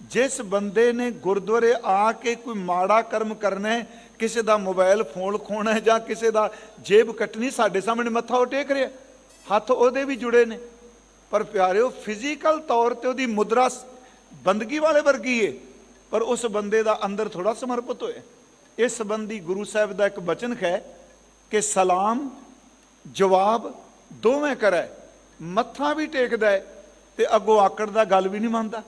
ਜਿਸ ਬੰਦੇ ਨੇ ਗੁਰਦੁਆਰੇ ਆ ਕੇ ਕੋਈ ਮਾੜਾ ਕਰਮ ਕਰਨਾ ਹੈ, ਕਿਸੇ ਦਾ ਮੋਬਾਈਲ ਫੋਨ ਖੋਣਾ ਹੈ ਜਾਂ ਕਿਸੇ ਦਾ ਜੇਬ ਕੱਟਣੀ, ਸਾਡੇ ਸਾਹਮਣੇ ਮੱਥਾ ਉਹ ਟੇਕ ਰਿਹਾ ਹੱਥ ਉਹਦੇ ਵੀ ਜੁੜੇ ਨੇ। ਪਰ ਪਿਆਰਿਓ ਫਿਜ਼ੀਕਲ ਤੌਰ ਤੇ ਉਹਦੀ ਮੁਦਰਾ ਬੰਦਗੀ ਵਾਲੇ ਵਰਗੀ ਏ, ਪਰ ਉਸ ਬੰਦੇ ਦਾ ਅੰਦਰ ਥੋੜਾ ਸਮਰਪਿਤ ਹੋਇਆ ਇਸ ਸੰਬੰਧੀ ਗੁਰੂ ਸਾਹਿਬ ਦਾ ਇੱਕ ਬਚਨ ਹੈ ਕਿ ਸਲਾਮ, ਜਵਾਬ ਦੋਵੇਂ ਕਰੈ। ਮੱਥਾ ਵੀ ਟੇਕਦਾ ਹੈ ਤੇ ਅੱਗੋਂ ਆਕੜ ਦਾ ਗੱਲ ਵੀ ਨਹੀਂ ਮੰਨਦਾ।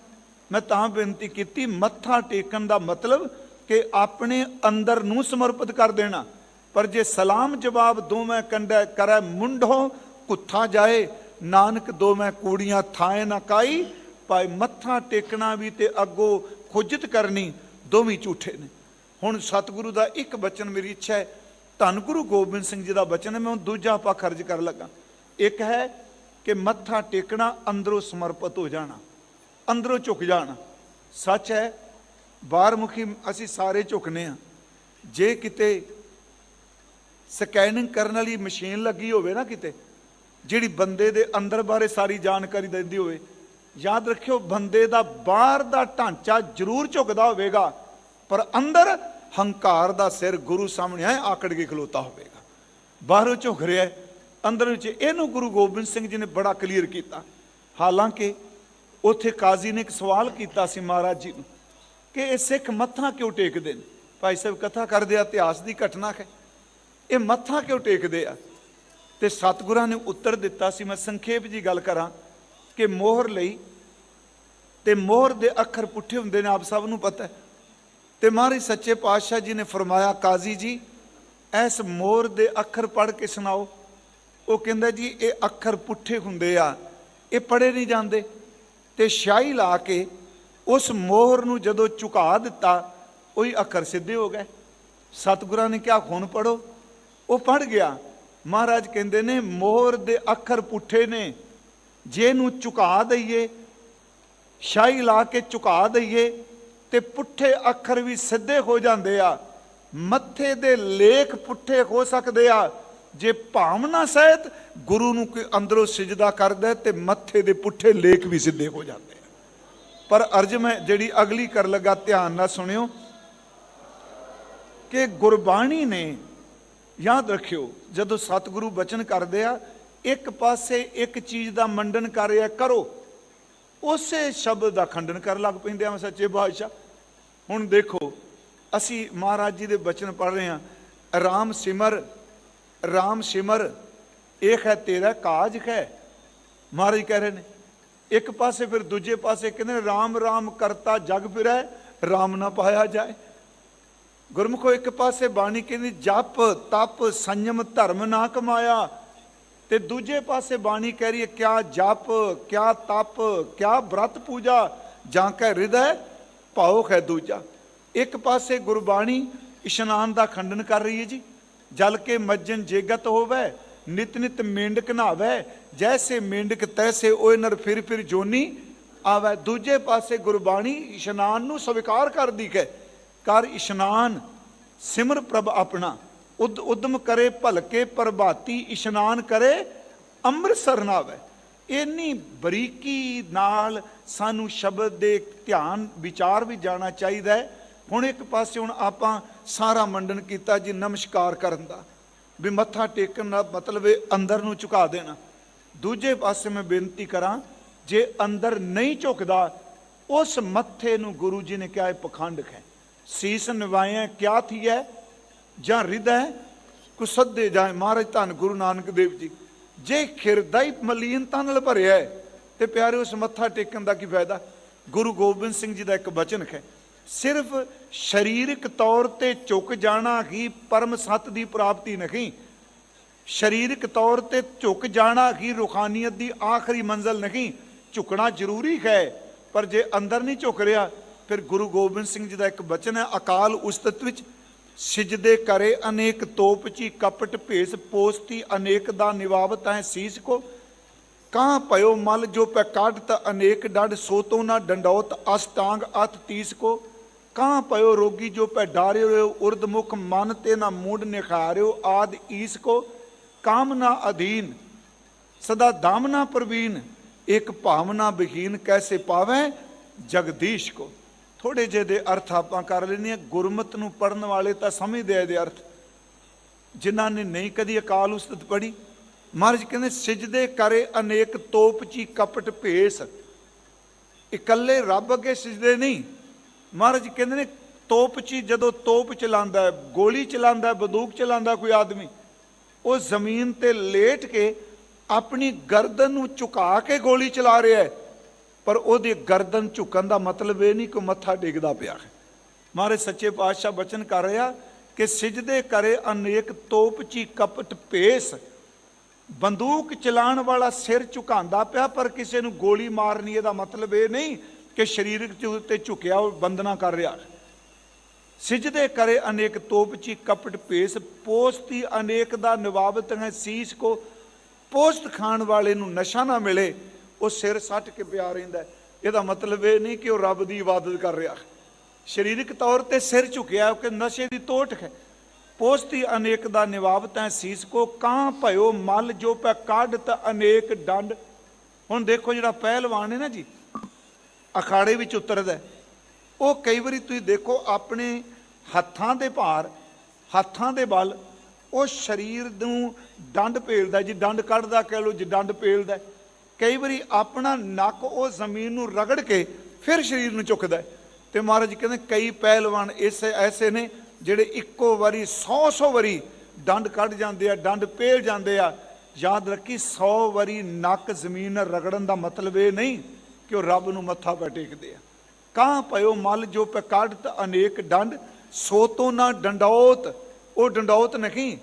ਮੈਂ ਤਾਂ ਬੇਨਤੀ ਕੀਤੀ, ਮੱਥਾ ਟੇਕਣ ਦਾ ਮਤਲਬ ਕਿ ਆਪਣੇ ਅੰਦਰ ਨੂੰ ਸਮਰਪਿਤ ਕਰ ਦੇਣਾ। ਪਰ ਜੇ ਸਲਾਮ, ਜਵਾਬ ਦੋਵੇਂ ਕੰਡਾ ਕਰੈ ਮੁੰਡੋ, ਕੁੱਥਾ ਜਾਏ, ਨਾਨਕ ਦੋਵੇਂ ਕੂੜੀਆਂ ਥਾਏ ਨਾ ਕਾਈ ਭਾਈ ਮੱਥਾ ਟੇਕਣਾ ਵੀ ਤੇ ਅੱਗੋਂ ਖੁਜਤ ਕਰਨੀ, ਦੋਵੇਂ ਝੂਠੇ ਨੇ। ਹੁਣ ਸਤਿਗੁਰੂ ਦਾ ਇੱਕ ਬਚਨ ਮੇਰੀ ਇੱਛਾ ਹੈ, ਧੰਨ ਗੁਰੂ ਗੋਬਿੰਦ ਸਿੰਘ ਜੀ ਦਾ ਬਚਨ ਹੈ, ਮੈਂ ਹੁਣ ਦੂਜਾ ਆਪਾਂ ਖਰਚ ਕਰਨ ਲੱਗਾ। ਇੱਕ ਹੈ ਕਿ ਮੱਥਾ ਟੇਕਣਾ ਅੰਦਰੋਂ ਸਮਰਪਿਤ ਹੋ ਜਾਣਾ, ਅੰਦਰੋਂ ਝੁਕ ਜਾਣਾ। ਸੱਚ ਹੈ ਬਾਹਰ ਮੁਖੀ ਅਸੀਂ ਸਾਰੇ ਝੁਕਨੇ ਆ। ਜੇ ਕਿਤੇ ਸਕੈਨਿੰਗ ਕਰਨ ਵਾਲੀ ਮਸ਼ੀਨ ਲੱਗੀ ਹੋਵੇ ਨਾ ਕਿਤੇ, ਜਿਹੜੀ ਬੰਦੇ ਦੇ ਅੰਦਰ ਬਾਰੇ ਸਾਰੀ ਜਾਣਕਾਰੀ ਦਿੰਦੀ ਹੋਵੇ ਯਾਦ ਰੱਖਿਓ ਬੰਦੇ ਦਾ ਬਾਹਰ ਦਾ ਢਾਂਚਾ ਜ਼ਰੂਰ ਝੁਕਦਾ ਹੋਵੇਗਾ ਪਰ ਅੰਦਰ ਹੰਕਾਰ ਦਾ ਸਿਰ ਗੁਰੂ ਸਾਹਮਣੇ ਆਏ ਆਕੜ ਕੇ ਖਲੋਤਾ ਹੋਵੇਗਾ। ਬਾਹਰੋਂ ਝੁਕ ਰਿਹਾ ਹੈ, ਅੰਦਰ ਵਿੱਚ ਇਹਨੂੰ ਗੁਰੂ ਗੋਬਿੰਦ ਸਿੰਘ ਜੀ ਨੇ ਬੜਾ ਕਲੀਅਰ ਕੀਤਾ। ਹਾਲਾਂਕਿ ਉੱਥੇ ਕਾਜ਼ੀ ਨੇ ਇੱਕ ਸਵਾਲ ਕੀਤਾ ਸੀ ਮਹਾਰਾਜ ਜੀ ਨੂੰ ਕਿ ਇਹ ਸਿੱਖ ਮੱਥਾ ਕਿਉਂ ਟੇਕਦੇ ਨੇ? ਭਾਈ ਸਾਹਿਬ ਕਥਾ ਕਰਦੇ ਆ ਇਤਿਹਾਸ ਦੀ ਘਟਨਾ ਹੈ। ਇਹ ਮੱਥਾ ਕਿਉਂ ਟੇਕਦੇ ਆ? ਤੇ ਸਤਿਗੁਰਾਂ ਨੇ ਉੱਤਰ ਦਿੱਤਾ ਸੀ ਮੈਂ ਸੰਖੇਪ ਜੀ ਗੱਲ ਕਰਾਂ ਕਿ ਮੋਹਰ ਲਈ ਤੇ ਮੋਹਰ ਦੇ ਅੱਖਰ ਪੁੱਠੇ ਹੁੰਦੇ ਨੇ, ਆਪ ਸਭ ਨੂੰ ਪਤਾ ਹੈ। ਤੇ ਮਹਾਰਾਜ ਸੱਚੇ ਪਾਤਸ਼ਾਹ ਜੀ ਨੇ ਫਰਮਾਇਆ, ਕਾਜ਼ੀ ਜੀ ਇਸ ਮੋਹਰ ਦੇ ਅੱਖਰ ਪੜ੍ਹ ਕੇ ਸੁਣਾਓ। ਉਹ ਕਹਿੰਦਾ ਜੀ, ਇਹ ਅੱਖਰ ਪੁੱਠੇ ਹੁੰਦੇ ਆ, ਇਹ ਪੜ੍ਹੇ ਨਹੀਂ ਜਾਂਦੇ। ਤੇ ਸ਼ਾਹੀ ਲਾ ਕੇ ਉਸ ਮੋਹਰ ਨੂੰ ਜਦੋਂ ਝੁਕਾ ਦਿੱਤਾ, ਉਹੀ ਅੱਖਰ ਸਿੱਧੇ ਹੋ ਗਏ। ਸਤਿਗੁਰਾਂ ਨੇ ਕਿਹਾ, ਹੁਣ ਪੜੋ ਉਹ ਪੜ ਗਿਆ। ਮਹਾਰਾਜ ਕਹਿੰਦੇ ਨੇ, ਮੋਹਰ ਦੇ ਅੱਖਰ ਪੁੱਠੇ ਨੇ। ਜੇ ਨੂੰ ਝੁਕਾ ਦਈਏ ਸ਼ਾਹੀ ਲਾ ਕੇ ਝੁਕਾ ਦਈਏ ਤੇ ਪੁੱਠੇ ਅੱਖਰ ਵੀ ਸਿੱਧੇ ਹੋ ਜਾਂਦੇ ਆ। ਮੱਥੇ ਦੇ ਲੇਖ ਪੁੱਠੇ ਹੋ ਸਕਦੇ ਆ। ਜੇ ਭਾਵਨਾ ਸਹਿਤ ਗੁਰੂ ਨੂੰ ਕੋਈ ਅੰਦਰੋਂ ਸਿਜਦਾ ਕਰਦਾ ਤੇ ਮੱਥੇ ਦੇ ਪੁੱਠੇ ਲੇਖ ਵੀ ਸਿੱਧੇ ਹੋ ਜਾਂਦੇ ਆ। ਪਰ ਅਰਜ ਮੈਂ ਜਿਹੜੀ ਅਗਲੀ ਕਰ ਲਗਾ, ਧਿਆਨ ਨਾਲ ਸੁਣਿਓ, ਕਿ ਗੁਰਬਾਣੀ ਨੇ, ਯਾਦ ਰੱਖਿਓ, ਜਦੋਂ ਸਤਿਗੁਰੂ ਬਚਨ ਕਰਦੇ ਆ ਇੱਕ ਪਾਸੇ ਇੱਕ ਚੀਜ਼ ਦਾ ਮੰਡਨ ਕਰ ਰਿਹਾ, ਕਰੋ। ਉਸੇ ਸ਼ਬਦ ਦਾ ਖੰਡਨ ਕਰਨ ਲੱਗ ਪੈਂਦੇ ਆ ਸੱਚੇ ਬਾਦਸ਼ਾਹ ਹੁਣ ਦੇਖੋ, ਅਸੀਂ ਮਹਾਰਾਜ ਜੀ ਦੇ ਬਚਨ ਪੜ ਰਹੇ ਹਾਂ, ਰਾਮ ਸਿਮਰ ਰਾਮ ਸਿਮਰ, ਇਹ ਹੈ ਤੇਰਾ ਕਾਜ ਹੈ ਮਹਾਰਾਜ ਕਹਿ ਰਹੇ ਨੇ, ਇੱਕ ਪਾਸੇ ਫਿਰ ਦੂਜੇ ਪਾਸੇ ਕਹਿੰਦੇ ਨੇ, ਰਾਮ ਰਾਮ ਕਰਤਾ ਜਗ ਫਿਰੈ, ਰਾਮ ਨਾ ਪਾਇਆ ਜਾਏ। ਗੁਰਮੁਖੋ ਇੱਕ ਪਾਸੇ ਬਾਣੀ ਕਹਿੰਦੀ, ਜਪ, ਤਪ, ਸੰਯਮ, ਧਰਮ ਨਾ ਕਮਾਇਆ। ਤੇ ਦੂਜੇ ਪਾਸੇ ਬਾਣੀ ਕਹਿ ਰਹੀ ਹੈ, ਕਿਆ ਜਪ, ਕਿਆ ਤਪ, ਕਿਆ ਬ੍ਰਤ ਪੂਜਾ, ਜਾਂ ਕੈ ਹਿਰਦੈ ਭਾਉ ਹੈ ਦੂਜਾ। ਇੱਕ ਪਾਸੇ ਗੁਰਬਾਣੀ ਇਸ਼ਨਾਨ ਦਾ ਖੰਡਨ ਕਰ ਰਹੀ ਹੈ ਜੀ। ਜਲ ਕੇ ਮੱਜਨ ਜੇਗਤ ਹੋਵੇ, ਨਿਤ ਨਿਤ ਮੇਂਡਕ ਨਹਾਵੇ, ਜੈਸੇ ਮੇਂਡਕ ਤੈਸੇ ਓਏ ਨਰ ਫਿਰ ਫਿਰ ਜੋਨੀ ਆਵੇ। ਦੂਜੇ ਪਾਸੇ ਗੁਰਬਾਣੀ ਇਸ਼ਨਾਨ ਨੂੰ ਸਵੀਕਾਰ ਕਰਦੀ ਹੈ ਕਰ ਇਸ਼ਨਾਨ ਸਿਮਰ ਪ੍ਰਭ ਆਪਣਾ। ਉਦ ਉਦਮ ਕਰੇ, ਭਲਕੇ, ਪ੍ਰਭਾਤੀ, ਇਸ਼ਨਾਨ ਕਰੇ, ਅੰਮ੍ਰਿਤਸਰ ਨਾਵੇ ਇੰਨੀ ਬਰੀਕੀ ਨਾਲ ਸਾਨੂੰ ਸ਼ਬਦ ਦੇ ਧਿਆਨ, ਵਿਚਾਰ ਵੀ ਜਾਣਾ ਚਾਹੀਦਾ ਹੈ। ਹੁਣ ਇੱਕ ਪਾਸੇ ਹੁਣ ਆਪਾਂ ਸਾਰਾ ਮੰਡਨ ਕੀਤਾ ਜੀ ਨਮਸਕਾਰ ਕਰਨ ਦਾ। ਵੀ ਮੱਥਾ ਟੇਕਣ ਦਾ ਮਤਲਬ ਇਹ ਅੰਦਰ ਨੂੰ ਝੁਕਾ ਦੇਣਾ। ਦੂਜੇ ਪਾਸੇ ਮੈਂ ਬੇਨਤੀ ਕਰਾਂ, ਜੇ ਅੰਦਰ ਨਹੀਂ ਝੁਕਦਾ, ਉਸ ਮੱਥੇ ਨੂੰ ਗੁਰੂ ਜੀ ਨੇ ਕਿਹਾ ਇਹ ਪਖੰਡ ਹੈ। ਸੀਸ ਨਿਵਾਇਆ ਕਿਆ ਥੀ ਹੈ ਜਾਂ ਹਿਰਦੈ ਕੁਸੱਦੇ ਜਾਏ ਮਹਾਰਾਜ ਧੰਨ ਗੁਰੂ ਨਾਨਕ ਦੇਵ ਜੀ, ਜੇ ਖਿਰਦਾਈ ਮਲੀਨਤਾ ਨਾਲ ਭਰਿਆ ਹੈ, ਤੇ ਪਿਆਰੇ ਉਸ ਮੱਥਾ ਟੇਕਣ ਦਾ ਕੀ ਫਾਇਦਾ? ਗੁਰੂ ਗੋਬਿੰਦ ਸਿੰਘ ਜੀ ਦਾ ਇੱਕ ਬਚਨ ਹੈ, ਸਿਰਫ ਸਰੀਰਕ ਤੌਰ ਤੇ ਝੁਕ ਜਾਣਾ ਹੀ ਪਰਮ ਸਤ ਦੀ ਪ੍ਰਾਪਤੀ ਨਹੀਂ, ਸਰੀਰਕ ਤੌਰ ਤੇ ਝੁਕ ਜਾਣਾ ਹੀ ਰੂਹਾਨੀਅਤ ਦੀ ਆਖਰੀ ਮੰਜ਼ਲ ਨਹੀਂ, ਝੁਕਣਾ ਜ਼ਰੂਰੀ ਹੈ, ਪਰ ਜੇ ਅੰਦਰ ਨਹੀਂ ਝੁਕ ਰਿਹਾ, ਫਿਰ ਗੁਰੂ ਗੋਬਿੰਦ ਸਿੰਘ ਜੀ ਦਾ ਇੱਕ ਬਚਨ ਹੈ, ਅਕਾਲ ਉਸਤਤ ਵਿੱਚ ਸਿਜਦੇ ਕਰੇ ਅਨੇਕ ਤੋਪਚੀ ਕਪਟ ਭੇਸ ਪੋਸਤੀ ਅਨੇਕ ਦਾ ਨਿਵਾਵਤ ਹੈ ਸੀਸ ਕੋ। ਕਾਂ ਭਇਓ ਮਲ ਜੋ ਪੈ ਕਾਢਤ ਅਨੇਕ ਡੜ ਸੋਤੋ ਨਾ ਡੰਡੌਤ ਅਸਟਾਂਗ ਅਤ ਤੀਸ ਕੋ। ਕਾਂ ਭਇਓ ਰੋਗੀ ਜੋ ਪੈ ਡਾਰਿਓ ਉਰਦ ਮੁਖ ਮਨ ਤੇ ਨਾ ਮੂਡ ਨਿਖਾਰਿਓ ਆਦ ਈਸ ਕੋ। ਕਾਮਨਾ ਅਧੀਨ, ਸਦਾ ਦਾਮਨਾ ਪ੍ਰਵੀਨ ਇੱਕ ਭਾਵਨਾ ਬਹੀਨ ਕੈਸੇ ਪਾਵੇ ਜਗਦੀਸ਼ ਕੋ। ਥੋੜੇ ਜਿਹੇ ਦੇ ਅਰਥ ਆਪਾਂ ਕਰ ਲੈਨੇ ਆ ਗੁਰਮਤ ਨੂੰ ਪੜਨ ਵਾਲੇ ਤਾਂ ਸਮਝਦੇ ਆ ਇਹਦੇ ਅਰਥ। ਜਿਨ੍ਹਾਂ ਨੇ ਨਹੀਂ ਕਦੀ ਅਕਾਲ ਉਸਤਤ ਪੜੀ ਮਹਾਰਾਜ ਕਹਿੰਦੇ, ਸਿਜਦੇ ਕਰੇ ਅਨੇਕ ਤੋਪਚੀ ਕਪਟ ਭੇਸ। ਇਕੱਲੇ ਰੱਬ ਅੱਗੇ ਸਿਜਦੇ ਨਹੀਂ। ਮਹਾਰਾਜ ਕਹਿੰਦੇ ਨੇ ਤੋਪਚੀ ਜਦੋਂ ਤੋਪ ਚਲਾਉਂਦਾ ਹੈ, ਗੋਲੀ ਚਲਾਉਂਦਾ ਹੈ, ਬੰਦੂਕ ਚਲਾਉਂਦਾ ਕੋਈ ਆਦਮੀ, ਉਹ ਜ਼ਮੀਨ ਤੇ ਲੇਟ ਕੇ ਆਪਣੀ ਗਰਦਨ ਨੂੰ ਝੁਕਾ ਕੇ ਗੋਲੀ ਚਲਾ ਰਿਹਾ ਹੈ। ਪਰ ਉਹਦੀ ਗਰਦਨ ਝੁਕਣ ਦਾ ਮਤਲਬ ਇਹ ਨਹੀਂ ਕਿ ਮੱਥਾ ਡੇਗਦਾ ਪਿਆ ਹੈ। ਮਾਰੇ ਸੱਚੇ ਪਾਤਸ਼ਾਹ ਬਚਨ ਕਰ ਰਿਹਾ ਕਿ ਸਿਜਦੇ ਕਰੇ ਅਨੇਕ ਤੋਪਚੀ ਕਪਟ ਭੇਸ, ਬੰਦੂਕ ਚਲਾਉਣ ਵਾਲਾ ਸਿਰ ਝੁਕਾਉਂਦਾ ਪਿਆ, ਪਰ ਕਿਸੇ ਨੂੰ ਗੋਲੀ ਮਾਰਨੀ ਇਹਦਾ ਮਤਲਬ ਇਹ ਨਹੀਂ ਕਿ ਸਰੀਰਕ ਚ ਉੱਤੇ ਝੁਕਿਆ ਉਹ ਬੰਦਨਾ ਕਰ ਰਿਹਾ ਸਿਜਦੇ ਕਰੇ ਅਨੇਕ ਤੋਪਚੀ ਕਪਟ ਭੇਸ, ਪੋਸਤੀ ਅਨੇਕ ਦਾ ਨਿਵਾਵਤ ਹੈ ਸੀਸ ਕੋ, ਪੋਸਤ ਖਾਣ ਵਾਲੇ ਨੂੰ ਨਸ਼ਾ ਨਾ ਮਿਲੇ ਉਹ ਸਿਰ ਸੱਟ ਕੇ ਪਿਆ ਰਹਿੰਦਾ ਇਹਦਾ ਮਤਲਬ ਇਹ ਨਹੀਂ ਕਿ ਉਹ ਰੱਬ ਦੀ ਇਬਾਦਤ ਕਰ ਰਿਹਾ। ਸਰੀਰਕ ਤੌਰ ਤੇ ਸਿਰ ਝੁਕਿਆ ਕਿ ਨਸ਼ੇ ਦੀ ਤੋਟ ਹੈ। ਪੋਸਤੀ ਅਨੇਕ ਦਾ ਨਿਵਾਬ ਹੈ ਸੀਸ ਕੋ ਕਾਂ ਭਇਓ ਮਲ ਜੋ ਪੈ ਕਾਢਤ ਅਨੇਕ ਡੰਡ। ਹੁਣ ਦੇਖੋ ਜਿਹੜਾ ਪਹਿਲਵਾਨ ਹੈ ਨਾ ਜੀ, ਅਖਾੜੇ ਵਿੱਚ ਉਤਰਦਾ ਉਹ ਕਈ ਵਾਰੀ ਤੁਸੀਂ ਦੇਖੋ ਆਪਣੇ ਹੱਥਾਂ ਦੇ ਭਾਰ, ਹੱਥਾਂ ਦੇ ਬਲ, ਉਹ ਸਰੀਰ ਨੂੰ ਡੰਡ ਪੇਲਦਾ ਜੀ ਡੰਡ ਕੱਢਦਾ ਕਹਿ ਲਓ, ਜੀ ਡੰਡ ਭੇਲਦਾ ਕਈ ਵਾਰੀ ਆਪਣਾ ਨੱਕ ਉਹ ਜ਼ਮੀਨ ਨੂੰ ਰਗੜ ਕੇ ਫਿਰ ਸਰੀਰ ਨੂੰ ਚੁੱਕਦਾ ਹੈ। ਤੇ ਮਹਾਰਾਜ ਕਹਿੰਦੇ ਕਈ ਪਹਿਲਵਾਨ ਐਸੇ ਐਸੇ ਨੇ ਜਿਹੜੇ ਇੱਕੋ ਵਾਰੀ 100-100 ਵਾਰੀ ਡੰਡ ਕੱਢ ਜਾਂਦੇ ਆ, ਡੰਡ ਪੇਲ ਜਾਂਦੇ ਆ। ਯਾਦ ਰੱਖੀ 100 ਵਾਰੀ ਨੱਕ ਜ਼ਮੀਨ ਰਗੜਨ ਦਾ ਮਤਲਬ ਇਹ ਨਹੀਂ ਕਿ ਉਹ ਰੱਬ ਨੂੰ ਮੱਥਾ ਪੈ ਟੇਕਦੇ ਆ। ਕਾਂ ਪਇਓ ਮਲ ਜੋ ਪੈ ਕੱਢਤ ਅਨੇਕ ਡੰਡ, ਸੋ ਤੋ ਨਾ ਡੰਡੌਤ, ਉਹ ਡੰਡੌਤ ਨਹੀਂ।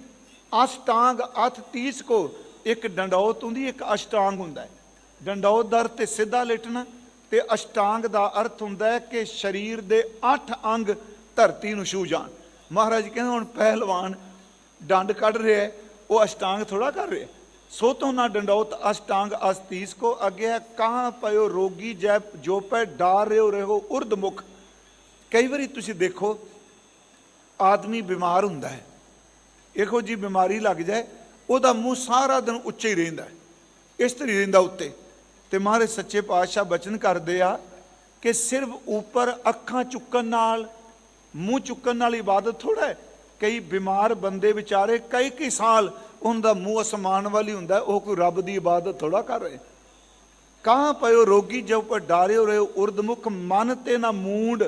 ਅਸ਼ਟਾਂਗ ਅਥ 30 ਕੋ, ਇੱਕ ਡੰਡੌਤ ਹੁੰਦੀ, ਇੱਕ ਅਸ਼ਟਾਂਗ ਹੁੰਦਾ ਹੈ। ਡੰਡੌਤ ਦਾ ਅਰਥ ਤੇ ਸਿੱਧਾ ਲੇਟਣਾ ਤੇ ਅਸ਼ਟਾਂਗ ਦਾ ਅਰਥ ਹੁੰਦਾ ਹੈ ਕਿ ਸਰੀਰ ਦੇ 8 ਅੰਗ ਧਰਤੀ ਨੂੰ ਛੂ ਜਾਣ। ਮਹਾਰਾਜ ਕਹਿੰਦੇ ਹੁਣ ਪਹਿਲਵਾਨ ਡੰਡ ਕੱਢ ਰਿਹਾ ਹੈ, ਉਹ ਅਸ਼ਟਾਂਗ ਥੋੜਾ ਕਰ ਰਿਹਾ ਸੋ ਤੋਂ ਨਾ ਡੰਡੌਤ ਅਸ਼ਟਾਂਗ ਅਸਤੀਸ ਕੋ ਅੱਗੇ ਹੈ, ਕਹਾਂ ਪਇਓ ਰੋਗੀ ਜੈ ਜੋ ਪੈ ਡਾਰ ਰਿਓ ਰਹੋ ਉਰਦ ਮੁਖ। ਕਈ ਵਾਰੀ ਤੁਸੀਂ ਦੇਖੋ, ਆਦਮੀ ਬਿਮਾਰ ਹੁੰਦਾ ਹੈ, ਇਹੋ ਜੀ ਬਿਮਾਰੀ ਲੱਗ ਜਾਏ, ਉਹਦਾ ਮੂੰਹ ਸਾਰਾ ਦਿਨ ਉੱਚੇ ਹੀ ਰਹਿੰਦਾ ਹੈ, ਇਸ ਤਰ੍ਹਾਂ ਰਹਿੰਦਾ ਉੱਤੇ। ਤੇ ਮਹਾਰਾਜ ਸੱਚੇ ਪਾਤਸ਼ਾਹ ਬਚਨ ਕਰਦੇ ਆ ਕਿ ਸਿਰਫ ਉੱਪਰ ਅੱਖਾਂ ਚੁੱਕਣ ਨਾਲ, ਮੂੰਹ ਚੁੱਕਣ ਨਾਲ ਇਬਾਦਤ ਥੋੜਾ ਹੈ। ਕਈ ਬਿਮਾਰ ਬੰਦੇ ਵਿਚਾਰੇ, ਕਈ ਕਈ ਸਾਲ ਉਹਨਾਂ ਦਾ ਮੂੰਹ ਅਸਮਾਨ ਵਾਲੀ ਹੁੰਦਾ, ਉਹ ਕੋਈ ਰੱਬ ਦੀ ਇਬਾਦਤ ਥੋੜਾ ਕਰ ਰਹੇ। ਕਾਂ ਪਇਓ ਰੋਗੀ ਜੋ ਪਰ ਡਾਰਿਓ ਰਹੇ ਉਰਦਮੁਖ ਮਨ ਤੇ ਨਾ ਮੂੰਡ,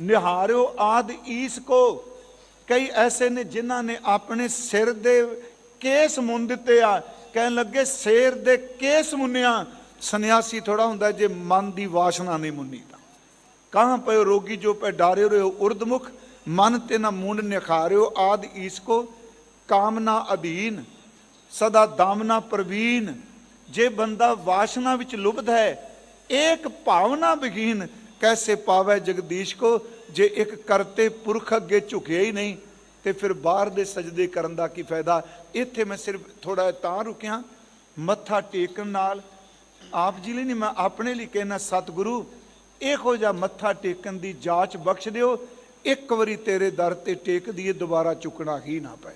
ਨਿਹਾਰਿਓ ਆਦ ਈਸ ਕੋ। ਕਈ ਐਸੇ ਨੇ ਜਿਨ੍ਹਾਂ ਨੇ ਆਪਣੇ ਸਿਰ ਦੇ ਕੇਸ ਮੁੰਨ ਦਿੱਤੇ ਆ, ਕਹਿਣ ਲੱਗੇ, ਸਿਰ ਦੇ ਕੇਸ ਮੁੰਨਿਆ ਸੰਨਿਆਸੀ ਥੋੜਾ ਹੁੰਦਾ ਜੇ ਮਨ ਦੀ ਵਾਸ਼ਨਾ ਨਹੀਂ ਮੁੰਨੀ ਤਾਂ। ਕਹਾਂ ਪਇਓ ਰੋਗੀ ਜੋ ਪੈ ਡਾਰਿਓ ਰਹੇ ਉਰਦਮੁਖ, ਮਨ ਤੇ ਨਾ ਮੁੰਡ ਨਿਖਾਰਿਓ, ਆਦ ਈਸ ਕੋ ਕਾਮਨਾ ਅਧੀਨ, ਸਦਾ ਦਾਮਨਾ ਪ੍ਰਵੀਨ। ਜੇ ਬੰਦਾ ਵਾਸ਼ਨਾ ਵਿੱਚ ਲੁਬਧ ਹੈ ਇੱਕ ਭਾਵਨਾ ਬਗੀਨ ਕੈਸੇ ਪਾਵੇ ਜਗਦੀਸ਼ ਕੋ, ਜੇ ਇੱਕ ਕਰਤੇ ਪੁਰਖ ਅੱਗੇ ਝੁਕਿਆ ਹੀ ਨਹੀਂ, ਤੇ ਫਿਰ ਬਾਹਰ ਦੇ ਸਜਦੇ ਕਰਨ ਦਾ ਕੀ ਫਾਇਦਾ? ਇੱਥੇ ਮੈਂ ਸਿਰਫ ਥੋੜਾ ਤਾਂ ਰੁਕਿਆ, ਮੱਥਾ ਟੇਕਣ ਨਾਲ ਆਪ ਜੀ ਲਈ ਨਹੀਂ, ਮੈਂ ਆਪਣੇ ਲਈ ਕਹਿਣਾ ਸਤਿਗੁਰੂ, ਇਹੋ ਜਿਹਾ ਮੱਥਾ ਟੇਕਣ ਦੀ ਜਾਂਚ ਬਖਸ਼ ਦਿਓ, ਇੱਕ ਵਾਰੀ ਤੇਰੇ ਦਰ ਤੇ ਟੇਕ ਦੀਏ ਦੁਬਾਰਾ ਚੁੱਕਣਾ ਹੀ ਨਾ ਪਏ।